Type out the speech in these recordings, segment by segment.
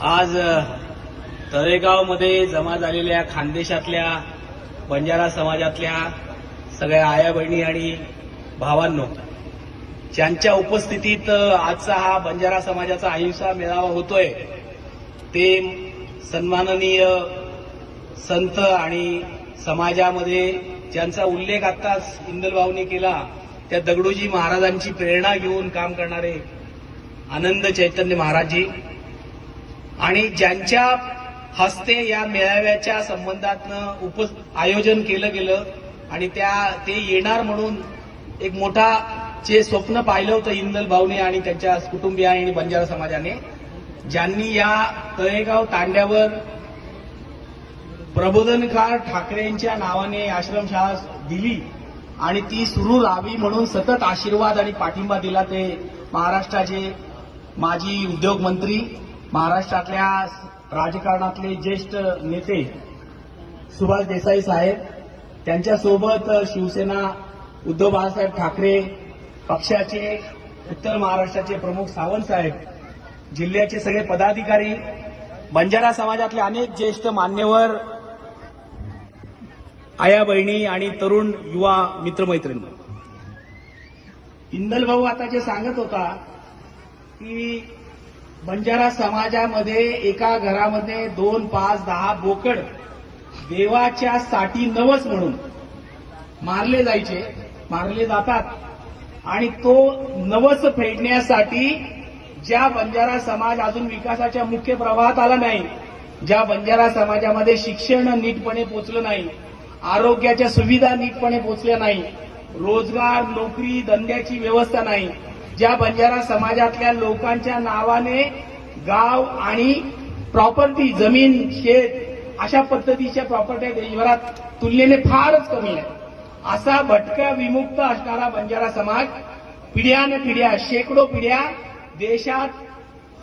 आज तळेगावमध्ये जमा झालेल्या खानदेशातल्या बंजारा समाजातल्या सगळ्या आया बहिणी आणि भावांनो ज्यांच्या उपस्थितीत आजचा हा बंजारा समाजाचा अहिंसा मेळावा होतोय ते सन्माननीय संत आणि समाजामध्ये ज्यांचा उल्लेख आत्ताच इंदलभाऊनी केला त्या दगडूजी महाराजांची प्रेरणा घेऊन काम करणारे आनंद चैतन्य महाराजजी आणि ज्यांच्या हस्ते या मेळाव्याच्या संबंधातनं उप आयोजन केलं गेलं आणि त्या ते येणार म्हणून एक मोठा जे स्वप्न पाहिलं होतं इंदल भाऊने आणि त्यांच्या कुटुंबिया आणि बंजारा समाजाने ज्यांनी या तळेगाव तांड्यावर प्रबोधनकार ठाकरेंच्या नावाने आश्रमशाळा दिली आणि ती सुरू राहावी म्हणून सतत आशीर्वाद आणि पाठिंबा दिला ते महाराष्ट्राचे माजी उद्योग मंत्री महाराष्ट्रातल्या राजकारणातले ज्येष्ठ नेते सुभाष देसाई साहेब त्यांच्यासोबत शिवसेना उद्धव बाळासाहेब ठाकरे पक्षाचे उत्तर महाराष्ट्राचे प्रमुख सावंत साहेब जिल्ह्याचे सगळे पदाधिकारी बंजारा समाजातले अनेक ज्येष्ठ मान्यवर आया बहिणी आणि तरुण युवा मित्रमैत्रिणी इंदल भाऊ आता जे सांगत होता की बंजारा समाजामध्ये एका घरामध्ये दोन पाच दहा बोकड देवाच्या साठी नवस म्हणून मारले जायचे मारले जातात. आणि तो नवस फेडण्यासाठी ज्या बंजारा समाज अजून विकासाच्या मुख्य प्रवाहात आला नाही ज्या बंजारा समाजामध्ये शिक्षण नीटपणे पोचलं नाही आरोग्याच्या सुविधा नीटपणे पोचल्या नाही रोजगार नोकरी धंद्याची व्यवस्था नाही ज्या बंजारा समाजातल्या लोकांच्या नावाने गाव आणि प्रॉपर्टी जमीन शेत अशा पद्धतीच्या प्रॉपर्ट्या देशभरात तुलनेने फारच कमी आहे. असा भटक्या विमुक्त असणारा बंजारा समाज पिढ्यान पिढ्या शेकडो पिढ्या देशात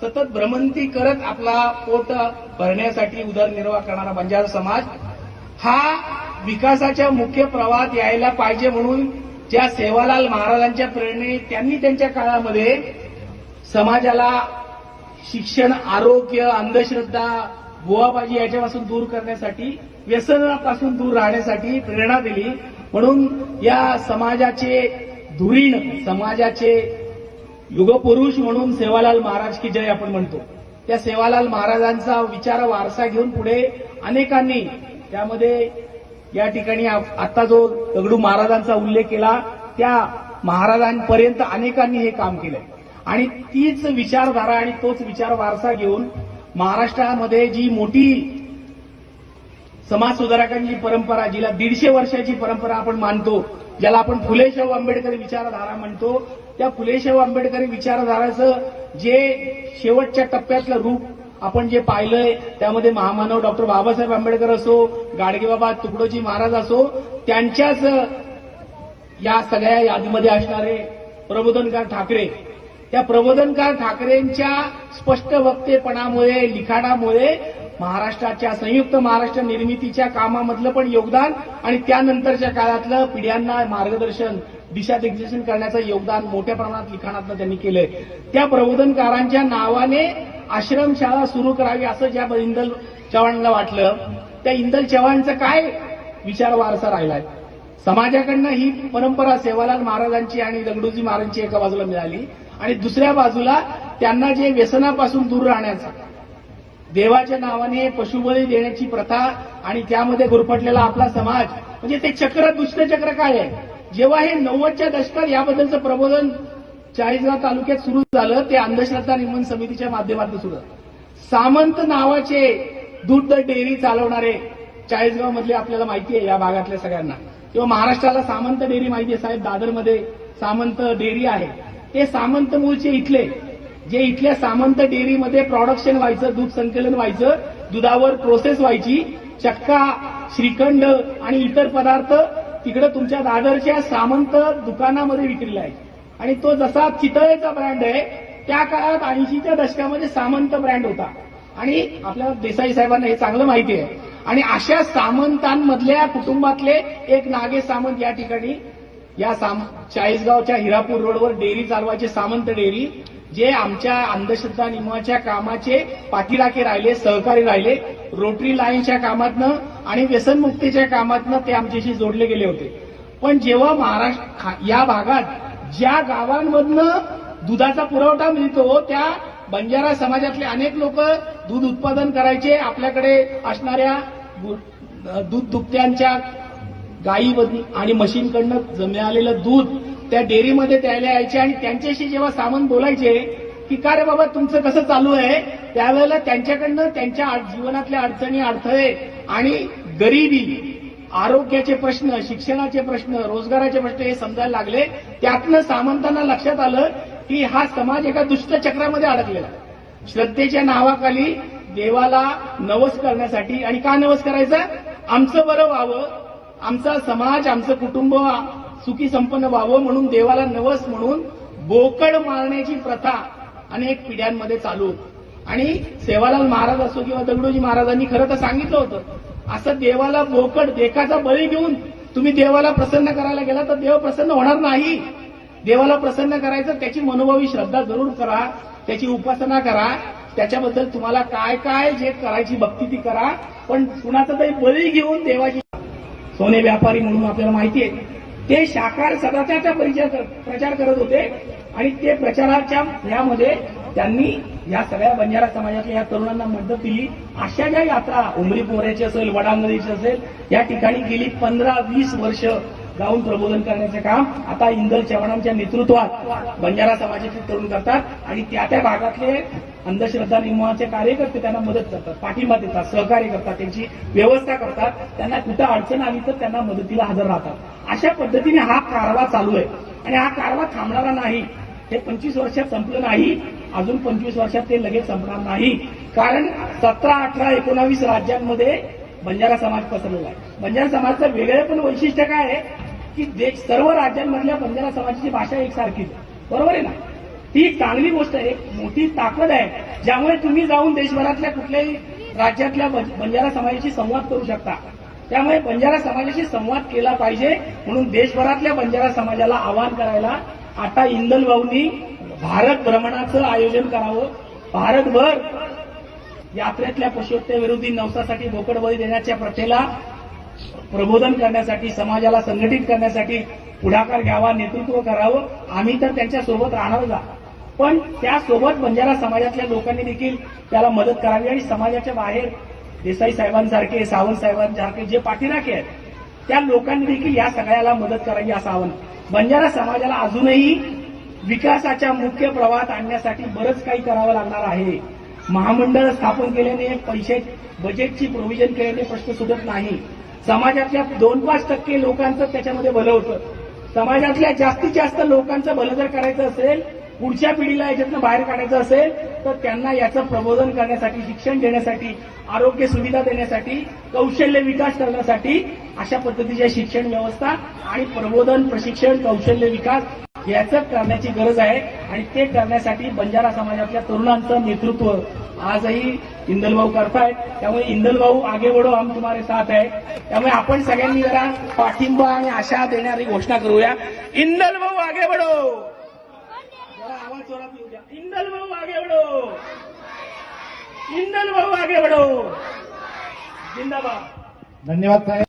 सतत भ्रमंती करत आपला पोट भरण्यासाठी उदरनिर्वाह करणारा बंजारा समाज हा विकासाच्या मुख्य प्रवाहात यायला पाहिजे म्हणून ज्या सेवालाल महाराजांच्या प्रेरणेने त्यांनी त्यांच्या काळामध्ये समाजाला शिक्षण आरोग्य अंधश्रद्धा गोवाबाजी याच्यापासून दूर करण्यासाठी व्यसनापासून दूर राहण्यासाठी प्रेरणा दिली. म्हणून या समाजाचे धुरीण समाजाचे युगपुरुष म्हणून सेवालाल महाराज की जय आपण म्हणतो. त्या सेवालाल महाराजांचा विचार वारसा घेऊन पुढे अनेकांनी त्यामध्ये या ठिकाणी आता जो दगडू महाराजांचा उल्लेख केला त्या महाराजांपर्यंत अनेकांनी हे काम केलंय. आणि तीच विचारधारा आणि तोच विचार वारसा घेऊन महाराष्ट्रामध्ये जी मोठी समाज सुधारकांची परंपरा जिला दीडशे वर्षाची परंपरा आपण मानतो ज्याला आपण फुलेशाहू आंबेडकरी विचारधारा म्हणतो त्या फुलेशाहू आंबेडकरी विचारधाराचं जे शेवटच्या टप्प्यातलं रूप आपण जे पाहिलंय त्यामध्ये महामानव डॉक्टर बाबासाहेब आंबेडकर असो गाडगेबाबा तुकडोजी महाराज असो त्यांच्याच या सगळ्या यादीमध्ये असणारे प्रबोधनकार ठाकरे. त्या प्रबोधनकार ठाकरेंच्या स्पष्ट वक्तेपणामुळे लिखाणामुळे महाराष्ट्राच्या संयुक्त महाराष्ट्र निर्मितीच्या कामामधलं पण योगदान आणि त्यानंतरच्या काळातलं पिढ्यांना मार्गदर्शन दिशादिग्दर्शन करण्याचं योगदान मोठ्या प्रमाणात लिखाणातनं त्यांनी केलंय. त्या प्रबोधनकारांच्या नावाने आश्रमशाळा सुरू करावी असं ज्या इंदल चव्हाणला वाटलं त्या इंदल चव्हाणचं काय विचार वारसा राहिलाय? समाजाकडनं ही परंपरा सेवालाल महाराजांची आणि दगडूजी महाराजांची एका बाजूला मिळाली आणि दुसऱ्या बाजूला त्यांना जे व्यसनापासून दूर राहण्याचा देवाच्या नावाने पशुबळी देण्याची प्रथा आणि त्यामध्ये गुरफटलेला आपला समाज म्हणजे ते चक्र दुष्ट चक्र काय आहे? जेव्हा हे नव्वदच्या दशकात याबद्दलचं प्रबोधन चाळीसगाव तालुक्यात सुरू झालं ते अंधश्रद्धा निर्मूलन समितीच्या माध्यमातून सुरू झालं. सामंत नावाचे दूध डेअरी चालवणारे चाळीसगाव मधले आपल्याला माहिती आहे या भागातल्या सगळ्यांना. किंवा महाराष्ट्राला सामंत डेअरी माहिती आहे साहेब दादरमध्ये सामंत डेअरी आहे. ते सामंत मूळचे इथले जे इथल्या सामंत डेअरीमध्ये प्रोडक्शन व्हायचं दूध संकलन व्हायचं दुधावर प्रोसेस व्हायची चक्का श्रीखंड आणि इतर पदार्थ तिकडे तुमच्या दादरच्या सामंत दुकानामध्ये विक्रीला आहे आणि तो जसा चितळेचा ब्रँड आहे त्या काळात ऐंशीच्या दशकामध्ये सामंत ब्रँड होता. आणि आपल्या देसाई साहेबांना हे चांगलं माहिती आहे. आणि अशा सामंतांमधल्या कुटुंबातले एक नागेश सामंत या ठिकाणी या साम चाळीसगावच्या हिरापूर रोडवर डेअरी चालवायची सामंत डेअरी जे आमच्या अंधश्रद्धा नियमाच्या कामाचे पाठीराखे राहिले सहकारी राहिले रोटरी लाईनच्या कामातनं आणि व्यसनमुक्तीच्या कामातनं ते आमच्याशी जोडले गेले होते. पण जेव्हा महाराष्ट्र या भागात ज्या गावांमधनं दुधाचा पुरवठा मिळतो त्या बंजारा समाजातले अनेक लोक दूध उत्पादन करायचे आपल्याकडे असणाऱ्या दूध दुभत्यांच्या गायी आणि म्हशींकडनं मिळालेलं दूध त्या डेअरीमध्ये द्यायला यायचे आणि त्यांच्याशी जेव्हा सामान बोलायचे की का रे बाबा तुमचं कसं चालू आहे? त्यावेळेला त्यांच्याकडनं त्यांच्या जीवनातल्या अडचणी अडथळे आणि गरिबी आरोग्याचे प्रश्न शिक्षणाचे प्रश्न रोजगाराचे प्रश्न हे समजायला लागले. त्यातनं सामंतांना लक्षात आलं की हा समाज एका दुष्ट चक्रामध्ये अडकलेला श्रद्धेच्या नावाखाली देवाला नवस करण्यासाठी आणि का नवस करायचा? आमचं बरं व्हावं. आमचा समाज आमचं कुटुंब सुखी संपन्न व्हावं म्हणून देवाला नवस म्हणून बोकड मारण्याची प्रथा अनेक पिढ्यांमध्ये चालू होती. आणि सेवालाल महाराज असो किंवा दगडोजी महाराजांनी खरं तर सांगितलं होतं असं देवाला बोकड देखाचा बळी घेऊन तुम्ही देवाला प्रसन्न करायला गेला तर देव प्रसन्न होणार नाही देवाला प्रसन्न करायचं त्याची मनोभावी श्रद्धा जरूर करा त्याची उपासना करा त्याच्याबद्दल तुम्हाला काय काय जे करायची भक्ती ती करा पण कुणाचा तरी बळी घेऊन देवाची सोने व्यापारी म्हणून आपल्याला माहिती आहे ते शाकार सदाचारचा परिचय प्रचार करत होते. आणि ते प्रचाराच्या यामध्ये त्यांनी या सगळ्या बंजारा समाजातल्या या तरुणांना मदत दिली. अशा ज्या यात्रा उमरी पोहऱ्याची असेल वडांगणीची असेल या ठिकाणी गेली पंधरा वीस वर्ष जाऊन प्रबोधन करण्याचे काम आता इंदल चव्हाणांच्या नेतृत्वात बंजारा समाजाचे तरुण करतात. आणि त्या त्या भागातले अंधश्रद्धा निर्मूलनाचे कार्यकर्ते त्यांना मदत करतात पाठिंबा देतात सहकार्य करतात त्यांची व्यवस्था करतात त्यांना कुठं अडचण आली तर त्यांना मदतीला हजर राहतात. अशा पद्धतीने हा कारवा चालू आहे. आणि हा कारवा थांबणारा नाही हे पंचवीस वर्षात संपलं नाही अजून पंचवीस वर्षात ते लगेच संपणार नाही. कारण सतरा अठरा एकोणावीस राज्यांमध्ये बंजारा समाज पसरलेला आहे. बंजारा समाजाचं वेगळं पण वैशिष्ट्य काय आहे की देश सर्व राज्यांमधल्या बंजारा समाजाची भाषा एकसारखीच आहे. बरोबर आहे ना? ही चांगली गोष्ट आहे एक मोठी ताकद आहे ज्यामुळे तुम्ही जाऊन देशभरातल्या कुठल्याही राज्यातल्या बंजारा समाजाशी संवाद करू शकता. त्यामुळे बंजारा समाजाशी संवाद केला पाहिजे म्हणून देशभरातल्या बंजारा समाजाला आवाहन करायला आता इंदल भाऊंनी भारत भ्रमणाचं आयोजन करावं. भारतभर यात्रेतल्या पशुहत्याविरोधी नवसासाठी बोकड बळी देण्याच्या प्रथेला प्रबोधन करण्यासाठी समाजाला संघटित करण्यासाठी पुढाकार घ्यावा नेतृत्व करावं. आम्ही तर त्यांच्यासोबत राहणार राहणारच आहोत. पण त्यासोबत बंजारा समाजातल्या लोकांनी देखील त्याला मदत करावी आणि समाजाच्या बाहेर देसाई साहेबांसारखे सावंत साहेबांसारखे जे पाठीराखे आहेत त्या लोकांनी देखील या सगळ्याला मदत करावी असं आवाहन. बंजारा समाजाला अजूनही विकासाच्या मुख्य प्रवाहात आणण्यासाठी बरंच काही करावं लागणार आहे. महामंडळ स्थापन केल्याने पैसे बजेटची प्रोव्हिजन केल्याने प्रश्न सुटत नाही. समाजातल्या दोन पाच टक्के लोकांचं त्याच्यामध्ये भलं होतं. समाजातल्या जास्तीत जास्त लोकांचं भलं जर करायचं असेल पुढच्या पिढीला याच्यातनं बाहेर काढायचं असेल तर त्यांना याचं प्रबोधन करण्यासाठी शिक्षण देण्यासाठी आरोग्य सुविधा देण्यासाठी कौशल्य विकास करण्यासाठी अशा पद्धतीच्या शिक्षण व्यवस्था आणि प्रबोधन प्रशिक्षण कौशल्य विकास याचं करण्याची गरज आहे. आणि ते करण्यासाठी बंजारा समाजातल्या तरुणांचं नेतृत्व आजही इंदलभाऊ करतायत. त्यामुळे इंदलभाऊ आगे बढो हम तुम्हारे साथ आहे. त्यामुळे आपण सगळ्यांनी जरा पाठिंबा आणि आशा देणारी घोषणा करूया. इंदलभाऊ आगे बढो जरा आवाज जोरात येऊ द्या इंदलभाऊ आगे बढो इंदलभाऊ आगे बढो जिंदाबाद धन्यवाद साहेब